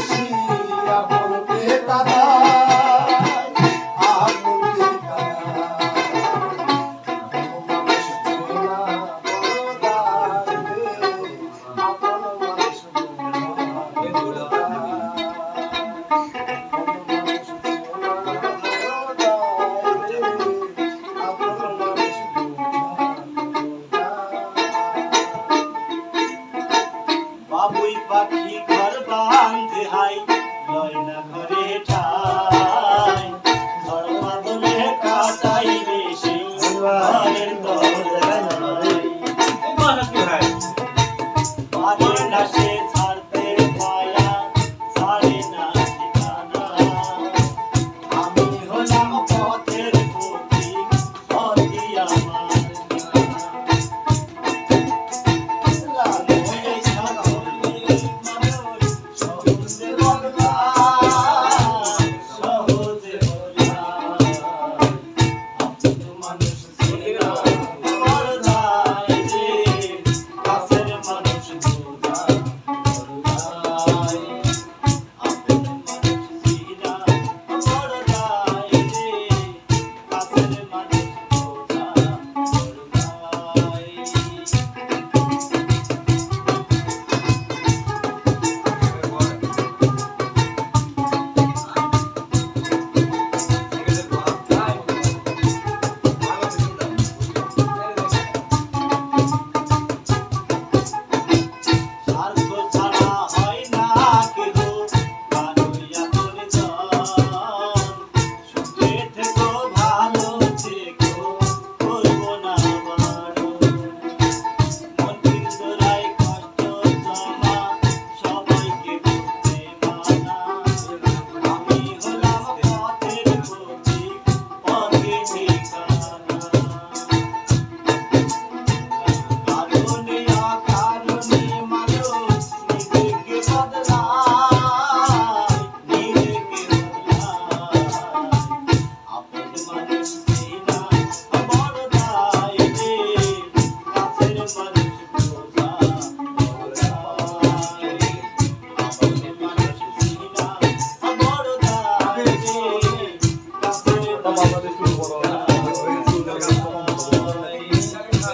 see. পাখি ঘর বাঁধে হাই লয় না ঘরে ঠাই। ঘর বাঁধলে কাটাই বেশি ঘরের দরজায়। 벌어.